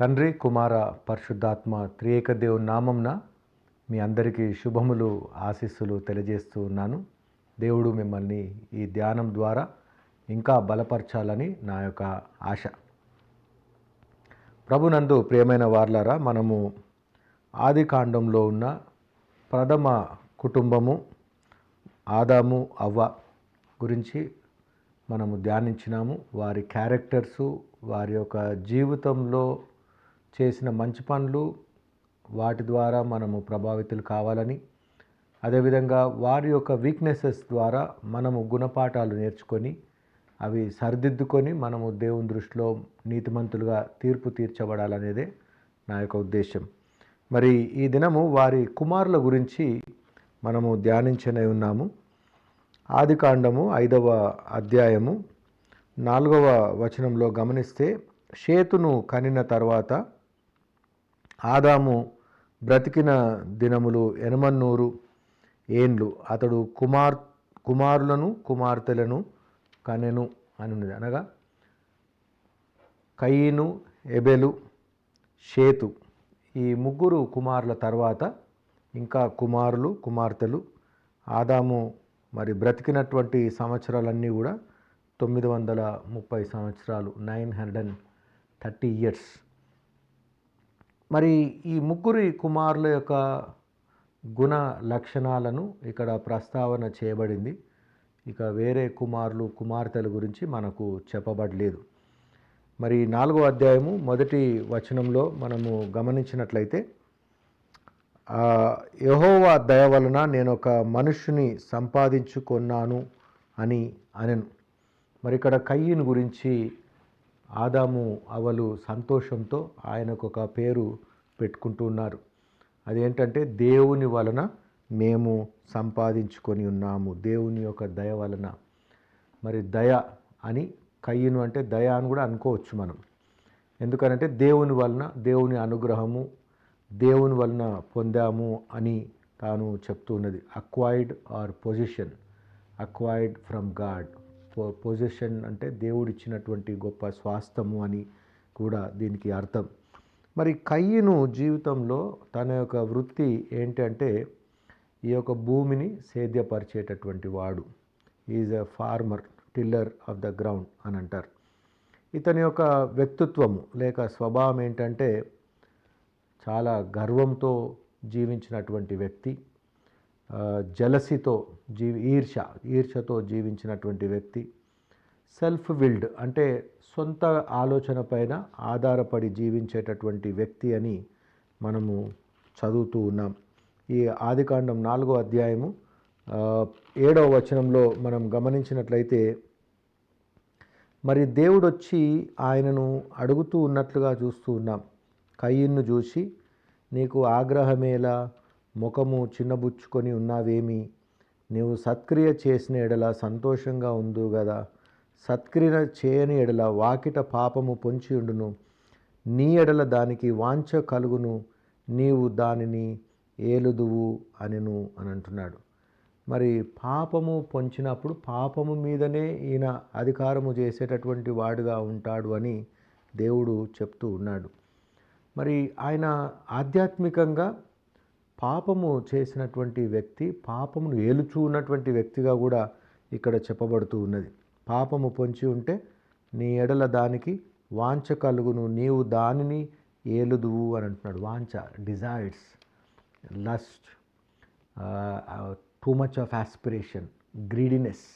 తండ్రి కుమార పరిశుద్ధాత్మ త్రియేక దేవుని నామంన మీ అందరికీ శుభములు ఆశీస్సులు తెలియజేస్తూ ఉన్నాను. దేవుడు మిమ్మల్ని ఈ ధ్యానం ద్వారా ఇంకా బలపరచాలని నా యొక్క ఆశ. ప్రభునందు ప్రియమైన వార్లారా మనము ఆది కాండంలో ఉన్న ప్రథమ కుటుంబము ఆదాము అవ్వ గురించి మనము ధ్యానించినాము. వారి క్యారెక్టర్సు వారి యొక్క జీవితంలో చేసిన మంచి పనులు వాటి ద్వారా మనము ప్రభావితులు కావాలని అదేవిధంగా వారి యొక్క వీక్నెసెస్ ద్వారా మనము గుణపాఠాలు నేర్చుకొని అవి సరిదిద్దుకొని మనము దేవుని దృష్టిలో నీతిమంతులుగా తీర్పు తీర్చబడాలనేదే నా యొక్క ఉద్దేశం మరి ఈ దినము వారి కుమారుల గురించి మనము ధ్యానించనే ఉన్నాము. ఆది కాండము ఐదవ అధ్యాయము నాలుగవ వచనంలో గమనిస్తే షేతును కనిన తర్వాత ఆదాము బ్రతికిన దినములు ఎనమన్నూరు ఏండ్లు. అతడు కుమార్ కుమారులను కుమార్తెలను కనెను అని ఉన్నది. అనగా కయీను ఎబెలు షేతు ఈ ముగ్గురు కుమారుల తర్వాత ఇంకా కుమారులు కుమార్తెలు ఆదాము మరి బ్రతికినటువంటి సంవత్సరాలన్నీ కూడా తొమ్మిది వందల ముప్పై సంవత్సరాలు nine hundred and thirty years. మరి ఈ ముగ్గురి కుమారుల యొక్క గుణ లక్షణాలను ఇక్కడ ప్రస్తావన చేయబడింది. ఇక వేరే కుమారులు కుమార్తెల గురించి మనకు చెప్పబడలేదు. మరి నాలుగో అధ్యాయము మొదటి వచనంలో మనము గమనించినట్లయితే యహోవా దయ వలన నేను ఒక మనుష్యుని సంపాదించుకున్నాను అని అనెను. మరి ఇక్కడ కయ్యను గురించి ఆదాము అవలు సంతోషంతో ఆయనకు ఒక పేరు పెట్టుకుంటున్నారు అదేంటంటే దేవుని వలన మేము సంపాదించుకొని ఉన్నాము. దేవుని యొక్క దయ వలన. మరి దయ అని కయ్యను అంటే దయ అని కూడా అనుకోవచ్చు మనం. ఎందుకనంటే దేవుని వలన దేవుని అనుగ్రహము దేవుని వలన పొందాము అని తాను చెప్తూ ఉన్నది. Acquired or position acquired from God position అంటే దేవుడిచ్చినటువంటి గొప్ప స్వాస్థము అని కూడా దీనికి అర్థం. మరి కయ్యను జీవితంలో తన యొక్క వృత్తి ఏంటంటే ఈ యొక్క భూమిని సేద్యపరిచేటటువంటి వాడు. Is a farmer tiller of the ground అని అంటారు. ఇతని యొక్క వ్యక్తిత్వము లేక స్వభావం ఏంటంటే చాలా గర్వంతో జీవించినటువంటి వ్యక్తి. జలసితో జీవి ఈర్ష ఈర్షతో జీవించినటువంటి వ్యక్తి సెల్ఫ్ విల్డ్ అంటే సొంత ఆలోచన పైన ఆధారపడి జీవించేటటువంటి వ్యక్తి అని మనము చదువుతూ ఉన్నాం. ఈ ఆదికాండం నాలుగో అధ్యాయము ఏడవ వచనంలో మనం గమనించినట్లయితే మరి దేవుడు వచ్చి ఆయనను అడుగుతూ ఉన్నట్లుగా చూస్తూ ఉన్నాం. కయ్యిన్ను చూసి నీకు ఆగ్రహమేలా? ముఖము చిన్నబుచ్చుకొని ఉన్నావేమి? నీవు సత్క్రియ చేసిన ఎడల సంతోషంగా ఉందు కదా సత్క్రియ చేయని ఎడల వాకిట పాపము పొంచి ఉండును. నీ ఎడల దానికి వాంఛ కలుగును. నీవు దానిని ఏలుదువు అనెను అని అంటున్నాడు మరి పాపము పొంచినప్పుడు పాపము మీదనే ఈయన అధికారము చేసేటటువంటి వాడుగా ఉంటాడు అని దేవుడు చెప్తూ ఉన్నాడు. మరి ఆయన ఆధ్యాత్మికంగా పాపము చేసినటువంటి వ్యక్తి పాపమును ఏలుచూ ఉన్నటువంటి వ్యక్తిగా కూడా ఇక్కడ చెప్పబడుతూ ఉన్నది. పాపము పొంచి ఉంటే నీ ఎడల దానికి వాంఛ కలుగును నీవు దానిని ఏలుదువు అని అంటున్నాడు. వాంఛ desires lust too much of aspiration greediness.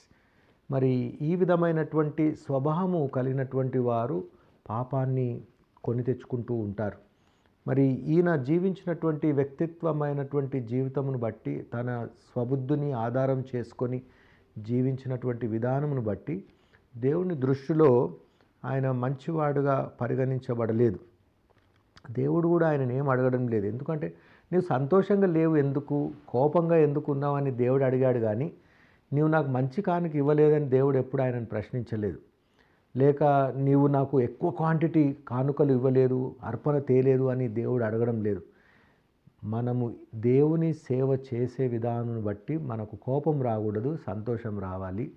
మరి ఈ విధమైనటువంటి స్వభావము కలిగినటువంటి వారు పాపాన్ని కొని తెచ్చుకుంటూ ఉంటారు. మరి ఈయన జీవించినటువంటి వ్యక్తిత్వమైనటువంటి జీవితమును బట్టి తన స్వబుద్ధిని ఆధారం చేసుకొని జీవించినటువంటి విధానమును బట్టి దేవుని దృష్టిలో ఆయన మంచివాడుగా పరిగణించబడలేదు. దేవుడు కూడా ఆయనను ఏం అడగడం లేదు. ఎందుకంటే నీవు సంతోషంగా లేవు ఎందుకు? కోపంగా ఎందుకు ఉన్నావని దేవుడు అడిగాడు కానీ నీవు నాకు మంచి కానుక ఇవ్వలేదని దేవుడు ఎప్పుడు ఆయనను ప్రశ్నించలేదు. లేక నీవు నాకు ఎక్కువ క్వాంటిటీ కానుకలు ఇవ్వలేదు అర్పణ తేలేదు అని దేవుడు అడగడం లేదు. మనము దేవుని సేవ చేసే విధానం బట్టి మనకు కోపం రాకూడదు సంతోషం రావాలి.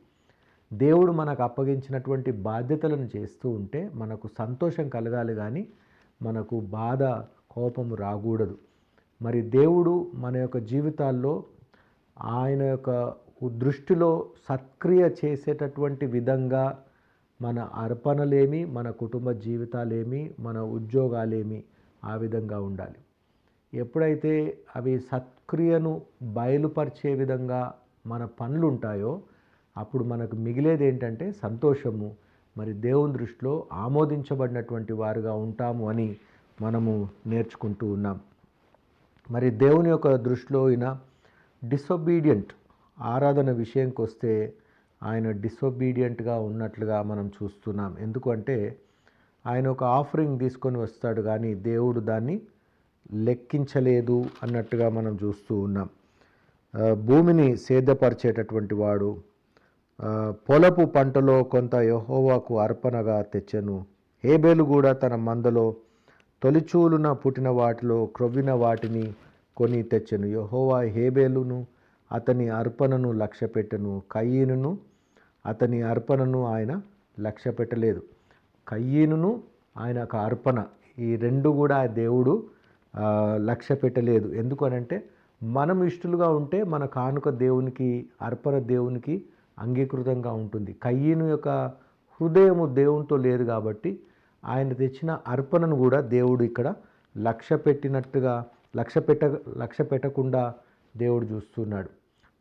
దేవుడు మనకు అప్పగించినటువంటి బాధ్యతలను చేస్తూ ఉంటే మనకు సంతోషం కలగాలి కానీ మనకు బాధ కోపము రాకూడదు. మరి దేవుడు మన యొక్క జీవితాల్లో ఆయన యొక్క దృష్టిలో సత్క్రియ చేసేటటువంటి విధంగా మన అర్పణలేమి మన కుటుంబ జీవితాలేమి మన ఉద్యోగాలేమి ఆ విధంగా ఉండాలి. ఎప్పుడైతే అవి సత్క్రియను బయలుపరిచే విధంగా మన పనులు ఉంటాయో అప్పుడు మనకు మిగిలేది ఏంటంటే సంతోషము. మరి దేవుని దృష్టిలో ఆమోదించబడినటువంటి వారుగా ఉంటాము అని మనము నేర్చుకుంటూ ఉన్నాం. మరి దేవుని యొక్క దృష్టిలో అయిన డిసొబీడియంట్ ఆరాధన విషయంకి వస్తే ఆయన డిసొబీడియంట్గా ఉన్నట్లుగా మనం చూస్తున్నాం. ఎందుకంటే ఆయన ఒక ఆఫరింగ్ తీసుకొని వస్తాడు కానీ దేవుడు దాన్ని లెక్కించలేదు అన్నట్టుగా మనం చూస్తూ ఉన్నాం. భూమిని సేదపరిచేటటువంటి వాడు పొలపు పంటలో కొంత యహోవాకు అర్పణగా తెచ్చెను. హేబేలు కూడా తన మందలో తొలిచూలున పుట్టిన వాటిలో క్రొవ్విన వాటిని కొని తెచ్చెను. యహోవా హేబేలును అతని అర్పణను లక్ష్యపెట్టెను కయ్యనును అతని అర్పణను ఆయన లక్ష్య పెట్టలేదు కయ్యనును ఆయన ఒక అర్పణ. ఈ రెండు కూడా దేవుడు లక్ష్య పెట్టలేదు ఎందుకనంటే మనం ఇష్టలుగా ఉంటే మన కానుక దేవునికి అర్పణ దేవునికి అంగీకృతంగా ఉంటుంది. కయ్యను యొక్క హృదయము దేవునితో లేదు కాబట్టి ఆయన తెచ్చిన అర్పణను కూడా దేవుడు ఇక్కడ లక్ష్య పెట్టినట్టుగా లక్ష్య పెట్ట లక్ష్య పెట్టకుండా దేవుడు చూస్తున్నాడు.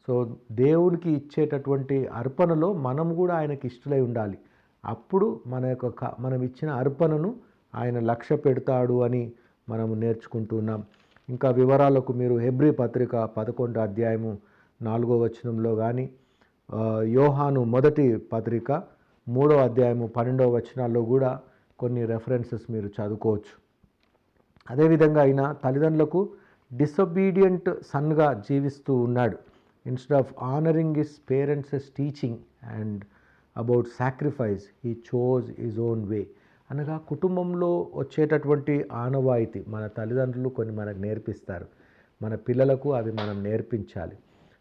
సో దేవునికి ఇచ్చేటటువంటి అర్పణలో మనం కూడా ఆయనకి ఇష్టలై ఉండాలి. అప్పుడు మన యొక్క క- మనం ఇచ్చిన అర్పణను ఆయన లక్ష్య పెడతాడు అని మనం నేర్చుకుంటున్నాం ఇంకా వివరాలకు మీరు హెబ్రి పత్రిక పదకొండు అధ్యాయము నాలుగో వచనంలో కానీ యోహాను మొదటి పత్రిక మూడో అధ్యాయము పన్నెండవ వచనాల్లో కూడా కొన్ని రెఫరెన్సెస్ మీరు చదువుకోవచ్చు. అదేవిధంగా అయినా తల్లిదండ్రులకు డిసొబీడియంట్ సన్గా జీవిస్తూ ఉన్నాడు. Instead of honoring his parents teaching and about sacrifice he chose his own way అనగా కుటుంబంలో వచ్చేటటువంటి ఆనవాయితీ మన తల్లిదండ్రులు కొన్ని మనకు నేర్పిస్తారు. మన పిల్లలకు అవి మనం నేర్పించాలి.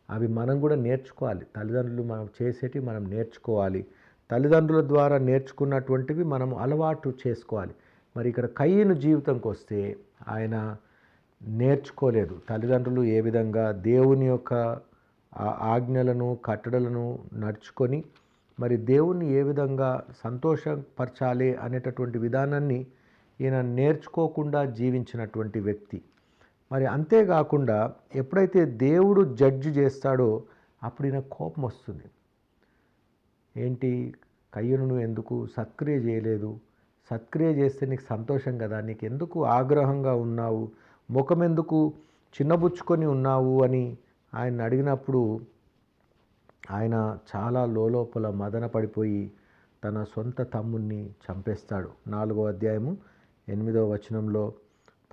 అవి మనం కూడా నేర్చుకోవాలి. తల్లిదండ్రులు మనం చేసేటివి మనం నేర్చుకోవాలి. తల్లిదండ్రుల ద్వారా నేర్చుకున్నటువంటివి మనం అలవాటు చేసుకోవాలి. మరి ఇక్కడ కయ్యను జీవితంకి వస్తే ఆయన నేర్చుకోలేదు. తల్లిదండ్రులు ఏ విధంగా దేవుని యొక్క ఆజ్ఞలను కట్టడలను నడుచుకొని మరి దేవుణ్ణి ఏ విధంగా సంతోషపరచాలి అనేటటువంటి విధానాన్ని ఈయన నేర్చుకోకుండా జీవించినటువంటి వ్యక్తి. మరి అంతేకాకుండా ఎప్పుడైతే దేవుడు జడ్జి చేస్తాడో అప్పుడు ఈయన కోపం వస్తుంది. ఏంటి? కయ్యను ఎందుకు సత్క్రియ చేయలేదు? సత్క్రియ చేస్తే నీకు సంతోషం కదా? నీకు ఎందుకు ఆగ్రహంగా ఉన్నావు? ముఖం ఎందుకు చిన్నబుచ్చుకొని ఉన్నావు అని ఆయన అడిగినప్పుడు ఆయన చాలా లోపల మదన పడిపోయి తన సొంత తమ్ముణ్ణి చంపేస్తాడు. నాలుగో అధ్యాయము ఎనిమిదో వచనంలో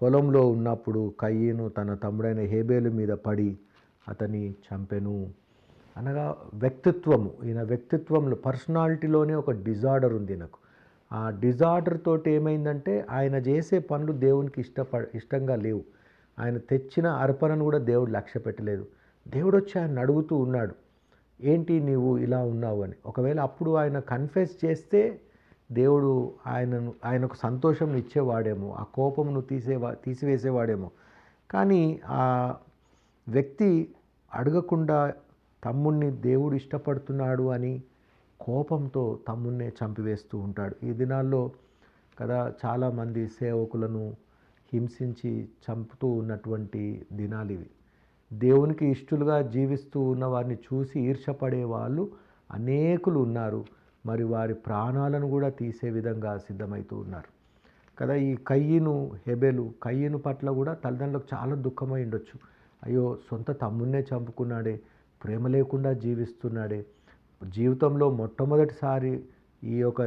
పొలంలో ఉన్నప్పుడు కయ్యను తన తమ్ముడైన హేబేలు మీద పడి అతని చంపెను. అనగా వ్యక్తిత్వము ఈయన వ్యక్తిత్వంలో పర్సనాలిటీలోనే ఒక డిజార్డర్ ఉంది నాకు ఆ డిజార్డర్ తోటి ఏమైందంటే ఆయన చేసే పనులు దేవునికి ఇష్టప ఇష్టంగా లేవు. ఆయన తెచ్చిన అర్పణను కూడా దేవుడు లక్ష్య పెట్టలేదు. దేవుడు వచ్చి ఆయన అడుగుతూ ఉన్నాడు ఏంటి నీవు ఇలా ఉన్నావు అని. ఒకవేళ అప్పుడు ఆయన కన్ఫెస్ చేస్తే దేవుడు ఆయనను ఆయనకు సంతోషం ఇచ్చేవాడేమో ఆ కోపమును తీసేవా తీసివేసేవాడేమో. కానీ ఆ వ్యక్తి అడగకుండా తమ్ముణ్ణి దేవుడు ఇష్టపడుతున్నాడు అని కోపంతో తమ్మున్నే చంపివేస్తూ ఉంటాడు. ఈ దినాల్లో కదా చాలామంది సేవకులను హింసించి చంపుతూ ఉన్నటువంటి దినాలు ఇవి. దేవునికి ఇష్టలుగా జీవిస్తూ ఉన్న వారిని చూసి ఈర్షపడే వాళ్ళు అనేకులు ఉన్నారు. మరి వారి ప్రాణాలను కూడా తీసే విధంగా సిద్ధమవుతూ ఉన్నారు. కదా ఈ కయ్యను హెబెలు కయ్యను పట్ల కూడా తల్లిదండ్రులకు చాలా దుఃఖమై ఉండొచ్చు. అయ్యో సొంత తమ్మున్నే చంపుకున్నాడే ప్రేమ లేకుండా జీవిస్తున్నాడే జీవితంలో మొట్టమొదటిసారి ఈ యొక్క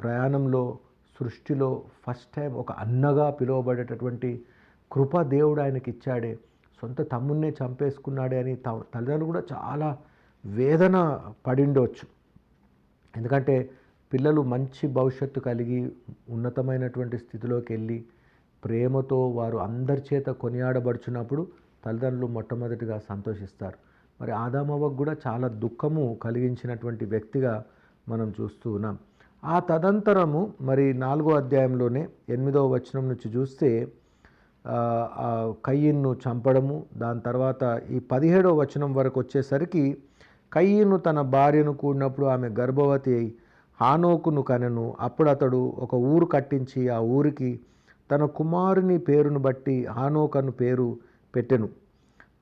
ప్రయాణంలో సృష్టిలో ఫస్ట్ టైం ఒక అన్నగా పిలువబడేటటువంటి కృప దేవుడు ఆయనకి ఇచ్చాడే సొంత తమ్మున్నే చంపేసుకున్నాడే అని తల్లిదండ్రులు కూడా చాలా వేదన పడిండవచ్చు ఎందుకంటే పిల్లలు మంచి భవిష్యత్తు కలిగి ఉన్నతమైనటువంటి స్థితిలోకి వెళ్ళి ప్రేమతో వారు అందరి చేత కొనియాడబడుచున్నప్పుడు తల్లిదండ్రులు మొట్టమొదటిగా సంతోషిస్తారు. మరి ఆదామవ్వకు కూడా చాలా దుఃఖము కలిగించినటువంటి వ్యక్తిగా మనం చూస్తూ ఉన్నాం. ఆ తదంతరము మరి నాలుగో అధ్యాయంలోనే ఎనిమిదవ వచనం నుంచి చూస్తే కయ్యిన్ను చంపడము దాని తర్వాత ఈ పదిహేడవ వచనం వరకు వచ్చేసరికి కయ్యిను తన భార్యను కూడినప్పుడు ఆమె గర్భవతి అయి హానోకును కనెను. అప్పుడు అతడు ఒక ఊరు కట్టించి ఆ ఊరికి తన కుమారుని పేరును బట్టి హానోకను పేరు పెట్టెను.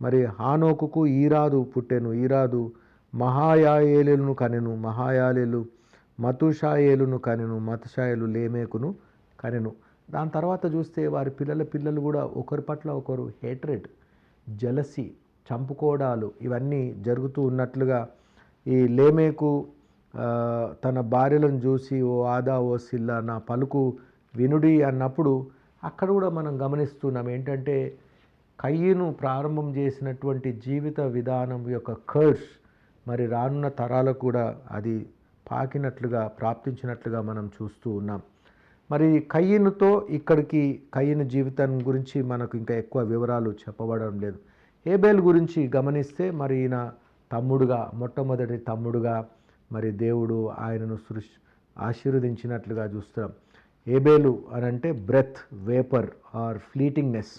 మరి హానోకుకు ఈరాదు పుట్టెను. ఈరాదు మహాయాయేలును కనెను. మహాయాలేలు మతుషాయేలును కనెను. మతుషాయలు లేమేకును కనెను. దాని తర్వాత చూస్తే వారి పిల్లల పిల్లలు కూడా ఒకరి పట్ల ఒకరు హేట్రెడ్ జలసి చంపుకోవడాలు ఇవన్నీ జరుగుతూ ఉన్నట్లుగా ఈ లేమేకు తన భార్యలను చూసి ఓ ఆదా ఓ సిల్లా నా పలుకు వినుడి అన్నప్పుడు అక్కడ కూడా మనం గమనిస్తున్నాం. ఏంటంటే కయ్యను ప్రారంభం చేసినటువంటి జీవిత విధానం యొక్క కర్స్ మరి రానున్న తరాలకు కూడా అది పాకినట్లుగా ప్రాప్తించినట్లుగా మనం చూస్తూ ఉన్నాం. మరి కయ్యనుతో ఇక్కడికి కయ్యను జీవితం గురించి మనకు ఇంకా ఎక్కువ వివరాలు చెప్పబడడం లేదు. హేబేల్ గురించి గమనిస్తే మరి ఈయన తమ్ముడుగా మొట్టమొదటి తమ్ముడుగా మరి దేవుడు ఆయనను సృష్ ఆశీర్వదించినట్లుగా చూస్తున్నాం. ఏబేలు అని అంటే బ్రెత్ వేపర్ ఆర్ ఫ్లీటింగ్నెస్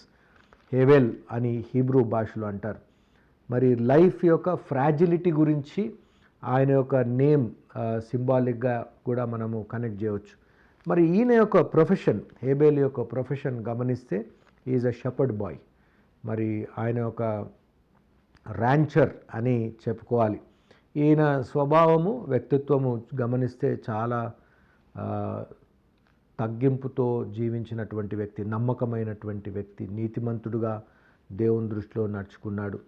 హేవెల్ అని హీబ్రూ భాషలో అంటారు. మరి లైఫ్ యొక్క ఫ్రాజిలిటీ గురించి ఆయన యొక్క నేమ్ సింబాలిక్గా కూడా మనము కనెక్ట్ చేయవచ్చు. మరి ఈయన యొక్క ప్రొఫెషన్ హేబేల్ యొక్క ప్రొఫెషన్ గమనిస్తే ఈజ్ అ షపర్డ్ బాయ్. మరి ఆయన ఒక ర్యాంచర్ అని చెప్పుకోవాలి. ఈయన స్వభావము వ్యక్తిత్వము గమనిస్తే చాలా తగ్గింపుతో జీవించినటువంటి వ్యక్తి నమ్మకమైనటువంటి వ్యక్తి నీతిమంతుడుగా దేవుని దృష్టిలో నడుచుకున్నాడు.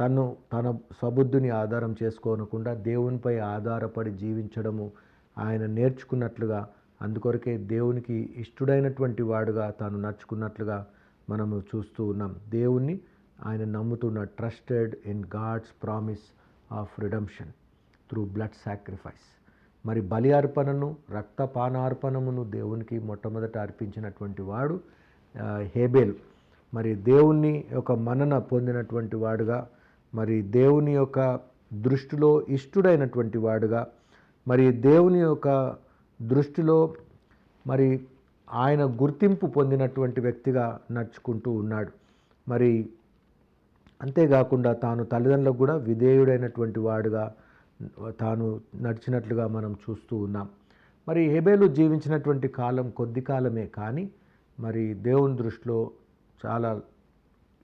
తను తన స్వబుద్ధిని ఆధారం చేసుకోనకుండా దేవునిపై ఆధారపడి జీవించడము ఆయన నేర్చుకున్నట్లుగా అందుకొరకే దేవునికి ఇష్టడైనటువంటి వాడుగా తాను నడుచుకున్నట్లుగా మనము చూస్తూ ఉన్నాం. దేవుణ్ణి ఆయన నమ్ముతున్న trusted in God's promise of redemption through blood sacrifice మరి బలి అర్పణను రక్తపానార్పణమును దేవునికి మొట్టమొదట అర్పించినటువంటి వాడు హేబేల్. మరి దేవుని యొక్క మనన పొందినటువంటి వాడుగా మరి దేవుని యొక్క దృష్టిలో ఇష్టుడైనటువంటి వాడుగా మరి దేవుని యొక్క దృష్టిలో మరి ఆయన గుర్తింపు పొందినటువంటి వ్యక్తిగా నడుచుకుంటూ ఉన్నాడు. మరి అంతేకాకుండా తాను తల్లిదండ్రులకు కూడా విధేయుడైనటువంటి వాడుగా తాను నడిచినట్లుగా మనం చూస్తూ ఉన్నాం. మరి హెబేలు జీవించినటువంటి కాలం కొద్ది కాలమే కానీ మరి దేవుని దృష్టిలో చాలా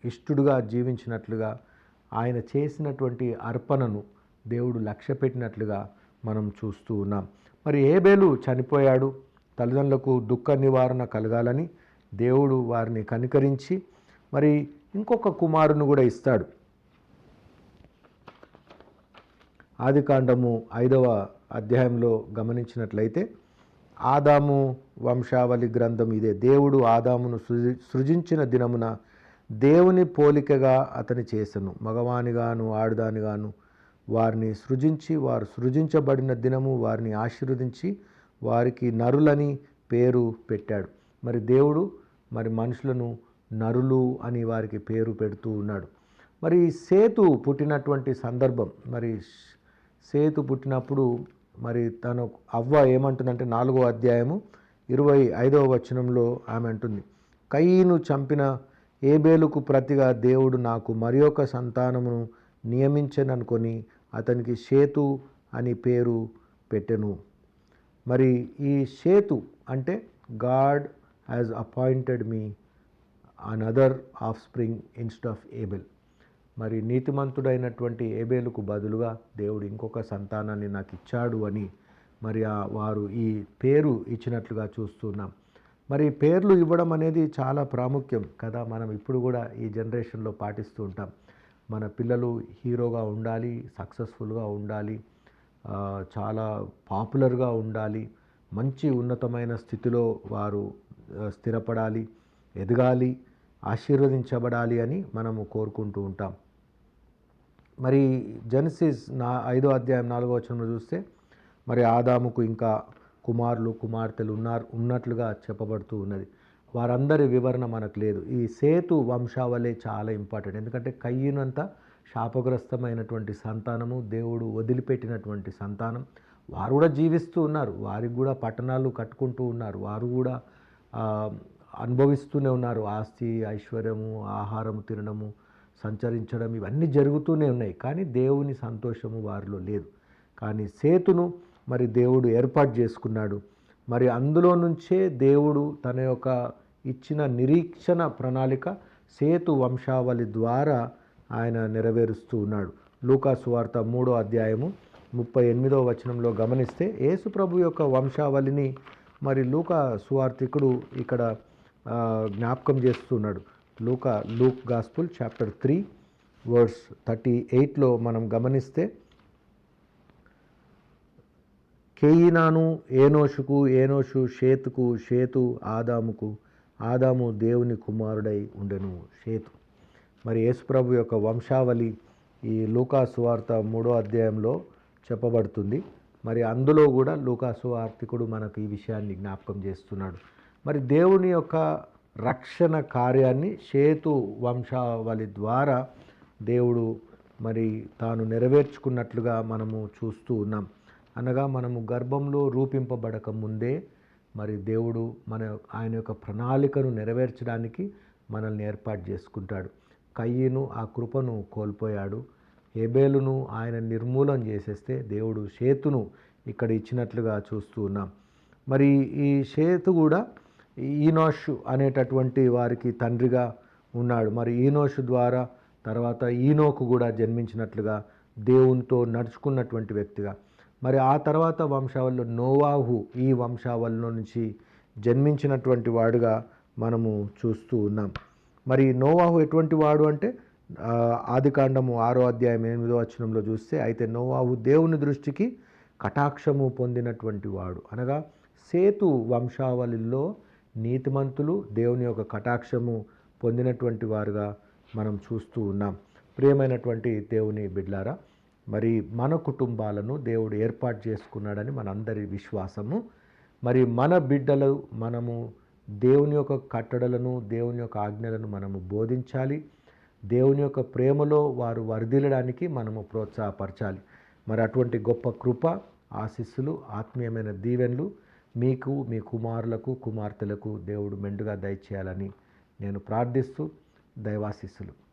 ఇష్టడుగా జీవించినట్లుగా ఆయన చేసినటువంటి అర్పణను దేవుడు లక్ష్య పెట్టినట్లుగా మనం చూస్తూ ఉన్నాం. మరి ఏబేలు చనిపోయాడు. తల్లిదండ్రులకు దుఃఖ నివారణ కలగాలని దేవుడు వారిని కనికరించి మరి ఇంకొక కుమారుని కూడా ఇస్తాడు. ఆదికాండము ఐదవ అధ్యాయంలో గమనించినట్లయితే ఆదాము వంశావళి గ్రంథం ఇదే. దేవుడు ఆదామును సృజి సృజించిన దినమున దేవుని పోలికగా అతని చేసను. మగవానిగాను ఆడదానిగాను వారిని సృజించి వారు సృజించబడిన దినము వారిని ఆశీర్వదించి వారికి నరులని పేరు పెట్టాడు. మరి దేవుడు మరి మనుషులను నరులు అని వారికి పేరు పెడుతూ ఉన్నాడు. మరి సేతు పుట్టినటువంటి సందర్భం మరి సేతు పుట్టినప్పుడు మరి తను అవ్వ ఏమంటుందంటే నాలుగో అధ్యాయము ఇరవై ఐదవ వచనంలో ఆమె అంటుంది కయ్యను చంపిన ఏబేలుకు ప్రతిగా దేవుడు నాకు మరి ఒక సంతానమును నియమించననుకొని అతనికి సేతు అని పేరు పెట్టెను. మరి ఈ సేతు అంటే God has appointed me another of spring instead of Abel. మరి నీతిమంతుడైనటువంటి ఏబేలుకు బదులుగా దేవుడు ఇంకొక సంతానాన్ని నాకు ఇచ్చాడు అని మరి ఆ వారు ఈ పేరు ఇచ్చినట్లుగా చూస్తున్నాం. మరి పేర్లు ఇవ్వడం అనేది చాలా ప్రాముఖ్యం కదా మనం ఇప్పుడు కూడా ఈ జనరేషన్లో పాటిస్తూ ఉంటాం. మన పిల్లలు హీరోగా ఉండాలి సక్సెస్ఫుల్గా ఉండాలి చాలా పాపులర్గా ఉండాలి మంచి ఉన్నతమైన స్థితిలో వారు స్థిరపడాలి ఎదగాలి ఆశీర్వదించబడాలి అని మనము కోరుకుంటూ ఉంటాం. మరి జెనసిస్ నా ఐదో అధ్యాయం నాలుగో వచనంలో చూస్తే మరి ఆదాముకు ఇంకా కుమారులు కుమార్తెలు ఉన్నారు ఉన్నట్లుగా చెప్పబడుతూ ఉన్నది. వారందరి వివరణ మనకు లేదు. ఈ సేతు వంశావళి చాలా ఇంపార్టెంట్ ఎందుకంటే కయ్యనంత శాపగ్రస్తమైనటువంటి సంతానము దేవుడు వదిలిపెట్టినటువంటి సంతానం. వారు కూడా జీవిస్తూ ఉన్నారు. వారికి కూడా పట్టణాలు కట్టుకుంటూ ఉన్నారు. వారు కూడా అనుభవిస్తూనే ఉన్నారు. ఆస్తి ఐశ్వర్యము ఆహారము తినడము సంచరించడం ఇవన్నీ జరుగుతూనే ఉన్నాయి. కానీ దేవుని సంతోషము వారిలో లేదు. కానీ సేతును మరి దేవుడు ఏర్పాటు చేసుకున్నాడు. మరి అందులో నుంచే దేవుడు తన యొక్క ఇచ్చిన నిరీక్షణ ప్రణాళిక సేతు వంశావళి ద్వారా ఆయన నెరవేరుస్తూ ఉన్నాడు. లూకా వార్త మూడో అధ్యాయము ముప్పై ఎనిమిదో వచనంలో గమనిస్తే యేసు ప్రభు యొక్క వంశావళిని మరి లూకా సువార్థికుడు ఇక్కడ జ్ఞాపకం చేస్తున్నాడు లూకా Luke gospel chapter three words thirty ఎయిట్లో మనం గమనిస్తే కేయినాను ఏనోషుకు ఏనోషు షేతుకు షేతు ఆదాముకు ఆదాము దేవుని కుమారుడై ఉండెను షేతు. మరి యేసుప్రభు యొక్క వంశావళి ఈ లూకాసువార్త మూడో అధ్యాయంలో చెప్పబడుతుంది. మరి అందులో కూడా లూకాసువార్తికుడు మనకు ఈ విషయాన్ని జ్ఞాపకం చేస్తున్నాడు. మరి దేవుని యొక్క రక్షణ కార్యాన్ని సేతు వంశావళి ద్వారా దేవుడు మరి తాను నెరవేర్చుకున్నట్లుగా మనము చూస్తూ ఉన్నాం. అనగా మనము గర్భంలో రూపింపబడక ముందే మరి దేవుడు మన ఆయన యొక్క ప్రణాళికను నెరవేర్చడానికి మనల్ని ఏర్పాటు చేసుకుంటాడు. కయ్యను ఆ కృపను కోల్పోయాడు. హేబేలును ఆయన నిర్మూలన చేసేస్తే దేవుడు సేతును ఇక్కడ ఇచ్చినట్లుగా చూస్తూ ఉన్నాం. మరి ఈ సేతు కూడా ఈనోషు అనేటటువంటి వారికి తండ్రిగా ఉన్నాడు. మరి ఈనోషు ద్వారా తర్వాత ఈనోకు కూడా జన్మించినట్లుగా దేవునితో నడుచుకున్నటువంటి వ్యక్తిగా. మరి ఆ తర్వాత వంశావళిలో నోవాహు ఈ వంశావళిలో నుంచి జన్మించినటువంటి వాడుగా మనము చూస్తూ ఉన్నాం. మరి నోవాహు ఎటువంటి వాడు అంటే ఆదికాండము ఆరో అధ్యాయం ఎనిమిదో వచనంలో చూస్తే అయితే నోవాహు దేవుని దృష్టికి కటాక్షము పొందినటువంటి వాడు అనగా సేతు వంశావళిలో నీతిమంతులు దేవుని యొక్క కటాక్షము పొందినటువంటి వారుగా మనం చూస్తూ ఉన్నాం. ప్రియమైనటువంటి దేవుని బిడ్లారా మరి మన కుటుంబాలను దేవుడు ఏర్పాటు చేసుకున్నాడని మనందరి విశ్వాసము. మరి మన బిడ్డలు మనము దేవుని యొక్క కట్టడలను దేవుని యొక్క ఆజ్ఞలను మనము బోధించాలి. దేవుని యొక్క ప్రేమలో వారు వర్ధిల్లడానికి మనము ప్రోత్సాహపరచాలి. మరి అటువంటి గొప్ప కృప ఆశీస్సులు ఆత్మీయమైన దీవెనలు మీకు మీ కుమారులకు కుమార్తెలకు దేవుడు మెండుగా దయచేయాలని నేను ప్రార్థిస్తూ దైవాశీస్సులు.